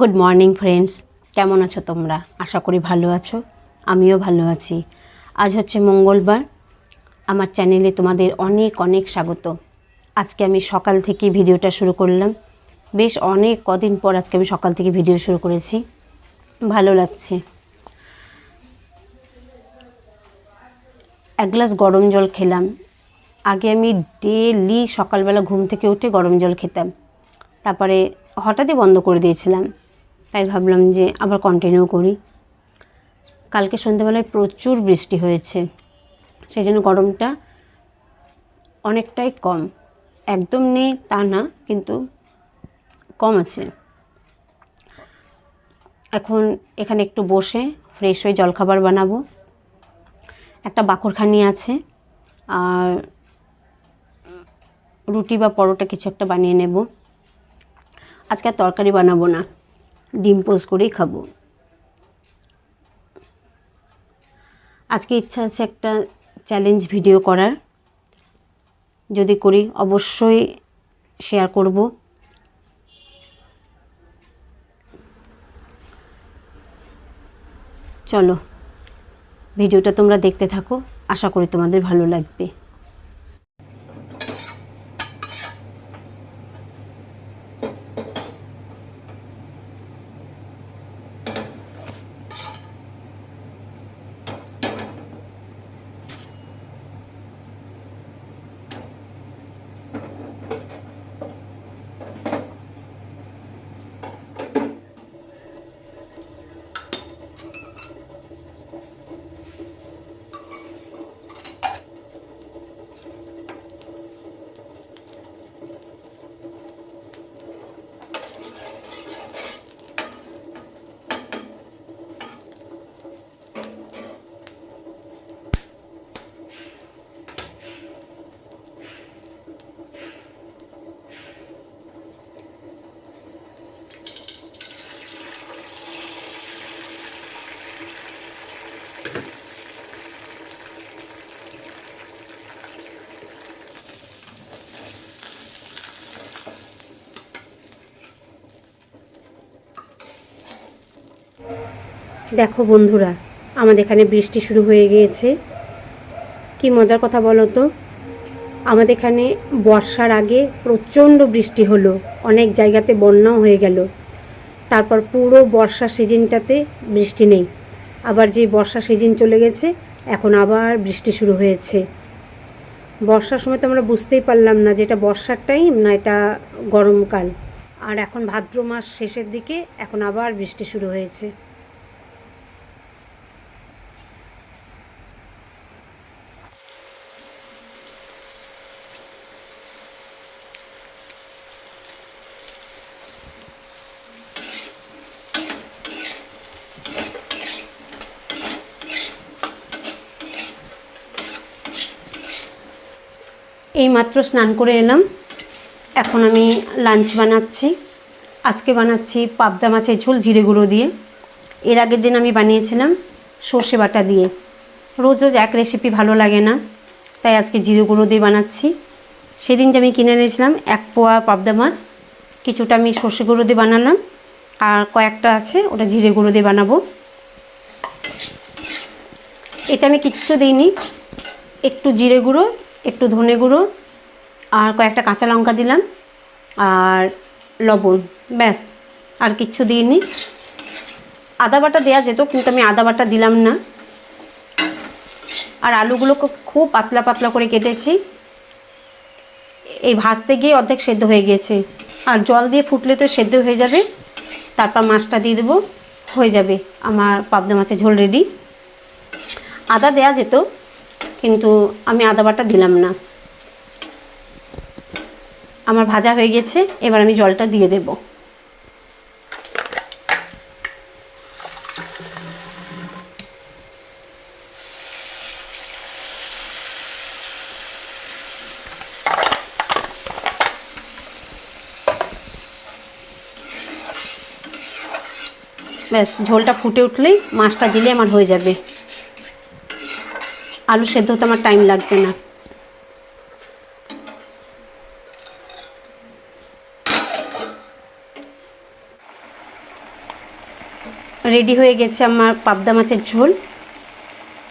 Good morning friends কেমন আছো তোমরা? আশা করি ভালো আছো। আমিও ভালো আছি। আজ হচ্ছে মঙ্গলবার। আমার চ্যানেলে তোমাদের অনেক অনেক স্বাগত। আজকে আমি সকাল থেকে ভিডিওটা শুরু করলাম। বেশ অনেক কদিন পর আজকে আমি সকাল থেকে ভিডিও শুরু করেছি। ভালো লাগছে। এক গ্লাস গরম জল খেলাম। আগে আমি ডেলি সকালবেলা ঘুম থেকে উঠে গরম জল খেতাম। তারপরে হঠাৎই বন্ধ করে দিয়েছিলাম। তাই ভাবলাম যে আবার কন্টিনিউ করি। কালকে সন্ধ্যেবেলায় প্রচুর বৃষ্টি হয়েছে সেই জন্য গরমটা অনেকটাই কম। একদম নেই তা না, কিন্তু কম আছে। এখন এখানে একটু বসে ফ্রেশ হয়ে জলখাবার বানাবো। একটা বাকরখানি আছে, আর রুটি বা পরোটা কিছু একটা বানিয়ে নেব। আজকে আর তরকারি বানাবো না। ডিম পোজ করেই খাব। আজকে ইচ্ছা আছে একটা চ্যালেঞ্জ ভিডিও করার। যদি করি, অবশ্যই শেয়ার করব। চলো ভিডিওটা তোমরা দেখতে থাকো। আশা করি তোমাদের ভালো লাগবে। দেখো বন্ধুরা, আমাদের এখানে বৃষ্টি শুরু হয়ে গিয়েছে। কি মজার কথা বলো তো? আমাদের এখানে বর্ষার আগে প্রচণ্ড বৃষ্টি হলো, অনেক জায়গাতে বন্যাও হয়ে গেল। তারপর পুরো বর্ষা সিজনটাতে বৃষ্টি নেই। আবার যে বর্ষা সিজন চলে গেছে, এখন আবার বৃষ্টি শুরু হয়েছে। বর্ষার সময় তো আমরা বুঝতেই পারলাম না যে এটা বর্ষার টাইম না এটা গরমকাল। আর এখন ভাদ্র মাস শেষের দিকে, এখন আবার বৃষ্টি শুরু হয়েছে। এই মাত্র স্নান করে এলাম। এখন আমি লাঞ্চ বানাচ্ছি। আজকে বানাচ্ছি পাবদা মাছের ঝোল জিরে গুঁড়ো দিয়ে। এর আগের দিন আমি বানিয়েছিলাম সর্ষে বাটা দিয়ে। রোজ রোজ এক রেসিপি ভালো লাগে না, তাই আজকে জিরে গুঁড়ো দিয়ে বানাচ্ছি। সেদিন যে আমি কিনে এনেছিলাম এক পোয়া পাবদা মাছ, কিছুটা আমি সর্ষে গুঁড়ো দিয়ে বানালাম। আর কয়েকটা আছে, ওটা জিরে গুঁড়ো দিয়ে বানাবো। এতে আমি কিচ্ছু দিইনি, একটু জিরে গুঁড়ো একটু ধনে গুঁড়ো আর কয়েকটা কাঁচা লঙ্কা দিলাম আর লবণ, ব্যাস, আর কিচ্ছু দিইনি। আদা বাটা দেওয়া যেত, কিন্তু আমি আদা বাটা দিলাম না। আর আলুগুলোকে খুব পাতলা পাতলা করে কেটেছি। এই ভাজতে গিয়ে অর্ধেক সেদ্ধ হয়ে গিয়েছে আর জল দিয়ে ফুটলে তো সেদ্ধ হয়ে যাবে। তারপর মাছটা দিয়ে দেবো, হয়ে যাবে। আমার পাবদা মাছের ঝোল রেডি। আদা দেয়া যেত কিন্তু আমি আদা বাটা দিলাম না। আমার ভাজা হয়ে গেছে, এবার আমি জলটা দিয়ে দেব। ব্যাস, ঝোলটা ফুটে উঠলেই মাছটা দিলে আমার হয়ে যাবে। আলু সেদ্ধ হতে আমার টাইম লাগবে না। রেডি হয়ে গেছে আমার পাবদা মাছের ঝোল।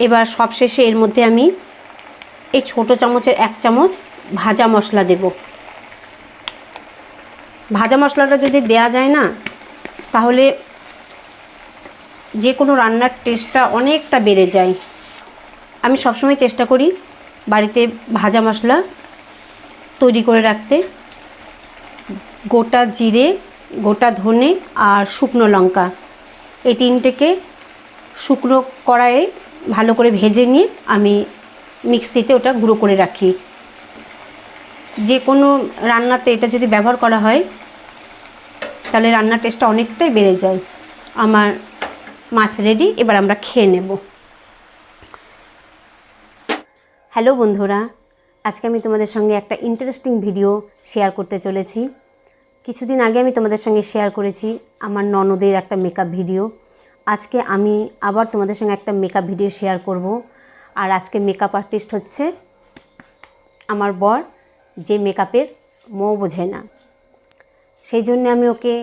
এবার সবশেষে এর মধ্যে আমি এই ছোটো চামচের এক চামচ ভাজা মশলা দেব। ভাজা মশলাটা যদি দেয়া যায় না, তাহলে যে কোনো রান্নার টেস্টটা অনেকটা বেড়ে যায়। আমি সবসময় চেষ্টা করি বাড়িতে ভাজা মশলা তৈরি করে রাখতে। গোটা জিরে, গোটা ধনে আর শুকনো লঙ্কা এই তিনটেকে শুকনো কড়াইয়ে ভালো করে ভেজে নিয়ে আমি মিক্সিতে ওটা গুঁড়ো করে রাখি। যে কোনো রান্নাতে এটা যদি ব্যবহার করা হয়, তাহলে রান্নার টেস্টটা অনেকটাই বেড়ে যায়। আমার মাছ রেডি এবার আমরা খেয়ে নেব। হ্যালো বন্ধুরা, আজকে আমি তোমাদের সঙ্গে একটা ইন্টারেস্টিং ভিডিও শেয়ার করতে চলেছি। কিছুদিন আগে আমি তোমাদের সঙ্গে শেয়ার করেছি আমার ননদের একটা মেকআপ ভিডিও আজকে আমি আবার তোমাদের সঙ্গে একটা মেকআপ ভিডিও শেয়ার করব। আর আজকে মেকআপ আর্টিস্ট হচ্ছে আমার বর, যে মেকআপের মৌ বোঝে না। সেই জন্য আমি ওকে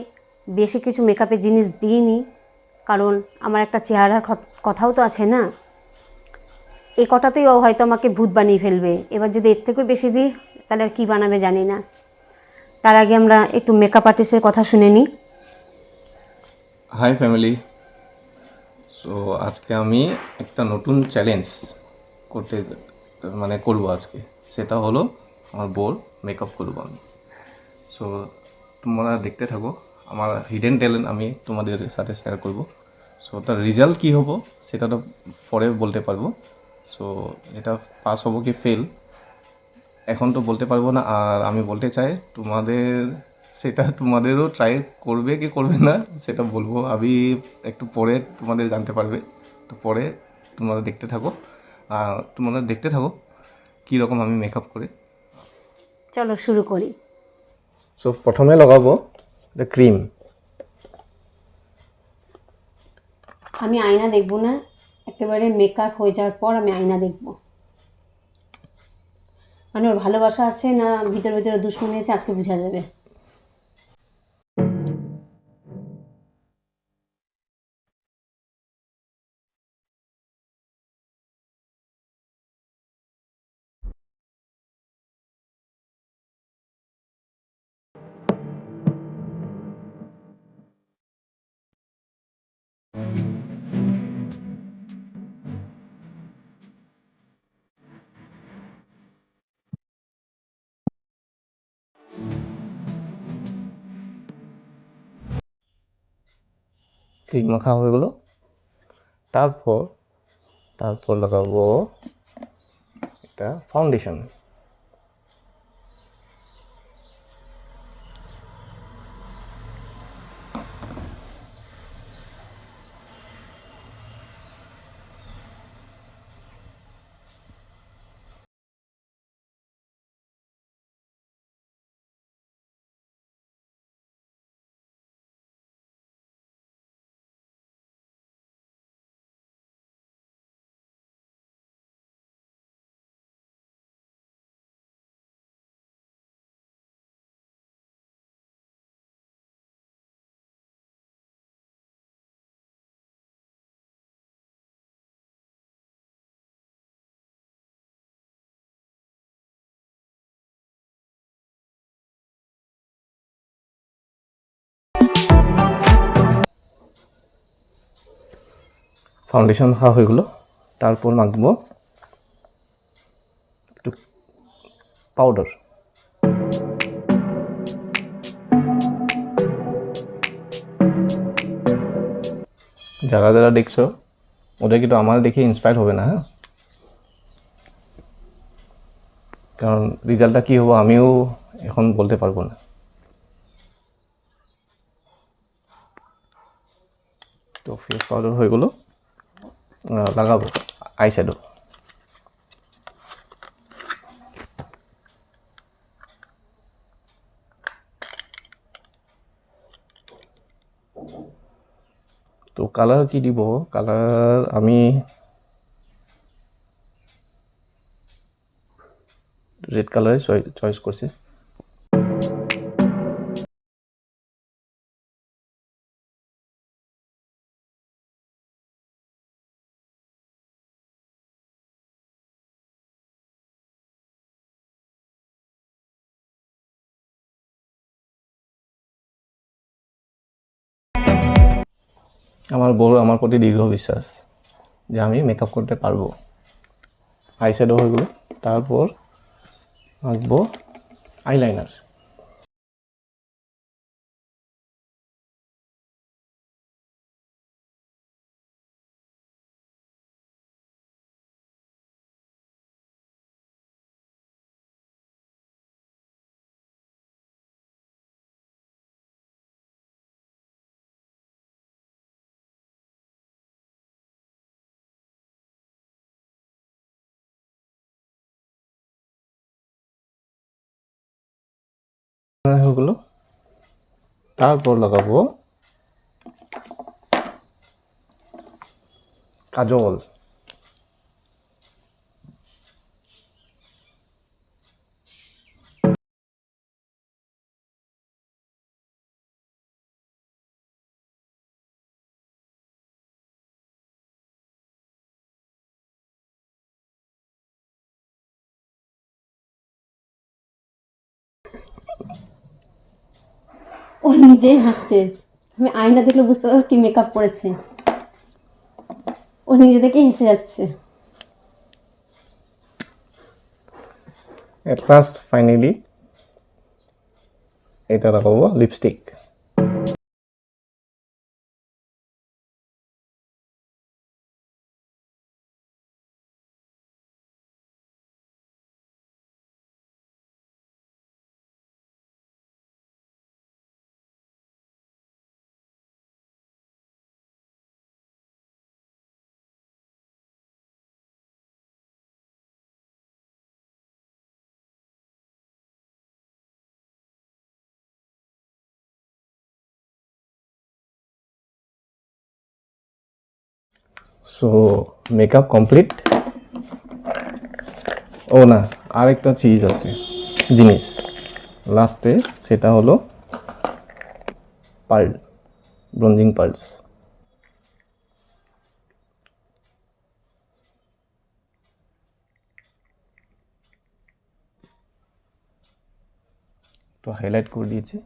বেশি কিছু মেকআপের জিনিস দিইনি। কারণ আমার একটা চেহারার কথাও তো আছে না। এই কটাতেই ও হয়তো আমাকে ভূত বানিয়ে ফেলবে। এবার যদি এর থেকেও বেশি দিই, তাহলে আর কী বানাবে জানি না। তার আগে আমরা একটু মেকআপ আর্টিস্টের কথা শুনে নিই। হাই ফ্যামিলি সো আজকে আমি একটা নতুন চ্যালেঞ্জ করতে মানে করব আজকে। সেটা হলো আমার বোর মেকআপ করব আমি। সো তোমরা দেখতে থাকো, আমার হিডেন ট্যালেন্ট আমি তোমাদের সাথে শেয়ার করব। সো তার রেজাল্ট কী হব, সেটা তো পরে বলতে পারব। সো এটা পাস হব কি ফেল এখন তো বলতে পারব না আর আমি বলতে চাই তোমাদের সেটা তোমাদেরও ট্রাই করবে কি করবে না সেটা বলব। আমি একটু পরে তোমাদের জানতে পারবে। তো পরে তোমরা দেখতে থাকো। আর তোমরা দেখতে থাকো কী রকম আমি মেকআপ করে। চলো শুরু করি। সো প্রথমে লগাবো দ্য ক্রিম আমি আয়না দেখব না। একেবারে মেকআপ হয়ে যাওয়ার পর আমি আয়না দেখব। মানে ওর ভালোবাসা আছে না ভিতরে ভিতরে দুশ্মনী আছে, আজকে বোঝা যাবে। ক্রিম মাখা হয়ে গেলো। তারপর তারপর লাগাবো এটা ফাউন্ডেশন ফাউন্ডেশন মাখা হয়ে গেলো। তারপর মাখবো একটু পাউডার যারা যারা দেখছ, ওদের কিন্তু আমার দেখে ইন্সপায়ার হবে না হ্যাঁ? কারণ রেজাল্টটা কী হব আমিও এখন বলতে পারব না। তো ফেস পাউডার হয়ে গেলো। লাগাবো আই শ্যাডো তো কালার কি দিব কালার আমি রেড কালারে চয়েস করছি আমার বড় আমার প্রতি দীর্ঘ বিশ্বাস যে আমি মেকআপ করতে পারব। আই শ্যাডো হয়ে গেলো, তারপর আঁকবো আইলাইনার হয়ে গেলো। তারপর লাগাবো কাজল। ও নিজেই হাসছে। আমি আয়না দেখলে বুঝতে পারব কি মেকআপ করেছে ও নিজে থেকেই হেসে যাচ্ছে। এট লাস্ট ফাইনালি এটা লাগাবো লিপস্টিক সো মেকআপ কমপ্লিট ও না, আরেকটা চিজ আছে, জিনিস। লাস্টে সেটা হলো পার্ল, ব্রঞ্জিং পার্লস। তো হাইলাইট করে দিয়েছি।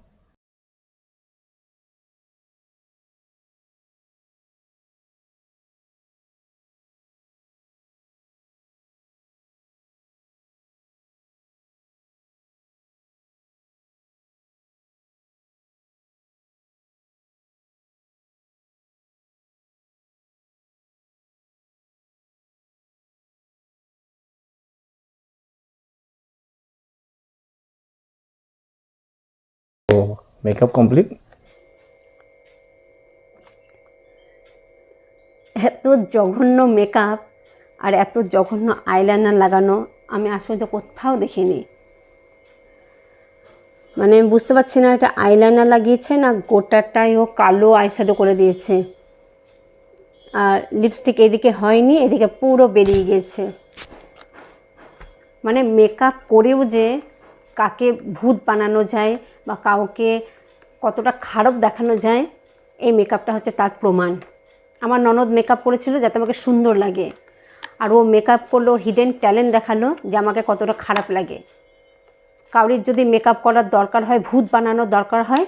মেকআপ কমপ্লিট এত জঘন্য মেকআপ আর এত জঘন্য আইলাইনার লাগানো আমি আজ পর্যন্ত কোথাও দেখিনি। মানে বুঝতে পারছি না এটা আইলাইনার লাগিয়েছে না গোটাটাই ও কালো আইশ্যাডো করে দিয়েছে। আর লিপস্টিক এদিকে হয়নি, এদিকে পুরো বেরিয়ে গেছে মানে মেকআপ করেও যে কাকে ভূত বানানো যায় বা কাউকে কতটা খারাপ দেখানো যায়, এই মেকআপটা হচ্ছে তার প্রমাণ। আমার ননদ মেকআপ করেছিল যাতে আমাকে সুন্দর লাগে। আর ও মেকআপ করল হিডেন ট্যালেন্ট দেখাল যে আমাকে কতটা খারাপ লাগে। কাউরির যদি মেকআপ করার দরকার হয়, ভূত বানানোর দরকার হয়,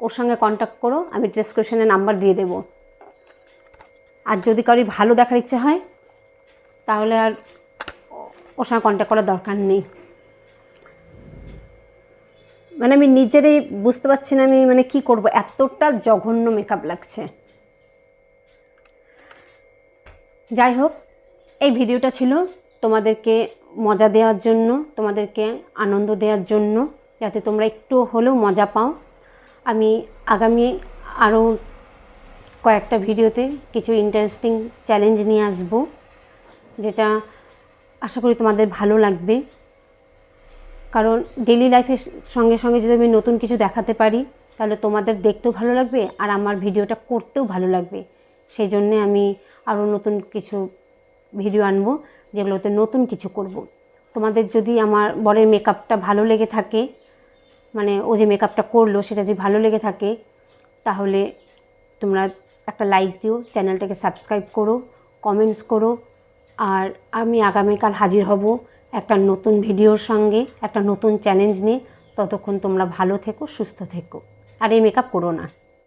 ওর সঙ্গে কন্ট্যাক্ট করো, আমি ডিসক্রিপশানে নাম্বার দিয়ে দেবো। আর যদি কারোর ভালো দেখার ইচ্ছে হয়, তাহলে আর ওর সঙ্গে কন্ট্যাক্ট করার দরকার নেই। মানে আমি নিজেরই বুঝতে পারছি না আমি মানে কি করব, এতটা জঘন্য মেকআপ লাগছে। যাই হোক, এই ভিডিওটা ছিল তোমাদেরকে মজা দেওয়ার জন্য, তোমাদেরকে আনন্দ দেওয়ার জন্য, যাতে তোমরা একটু হলেও মজা পাও। আমি আগামী আরও কয়েকটা ভিডিওতে কিছু ইন্টারেস্টিং চ্যালেঞ্জ নিয়ে আসব, যেটা আশা করি তোমাদের ভালো লাগবে। কারণ ডেলি লাইফের সঙ্গে সঙ্গে যদি আমি নতুন কিছু দেখাতে পারি, তাহলে তোমাদের দেখতেও ভালো লাগবে আর আমার ভিডিওটা করতেও ভালো লাগবে সেই জন্যে আমি আরও নতুন কিছু ভিডিও আনব, যেগুলোতে নতুন কিছু করব। তোমাদের যদি আমার বরের মেকআপটা ভালো লেগে থাকে মানে ও যে মেকআপটা করল সেটা যদি ভালো লেগে থাকে, তাহলে তোমরা একটা লাইক দিও চ্যানেলটাকে সাবস্ক্রাইব করো কমেন্টস করো, আর আমি আগামীকাল হাজির হব একটা নতুন ভিডিওর সঙ্গে, একটা নতুন চ্যালেঞ্জ নিয়ে ততক্ষণ তোমরা ভালো থেকো, সুস্থ থেকো। আর এই মেকআপ করো না।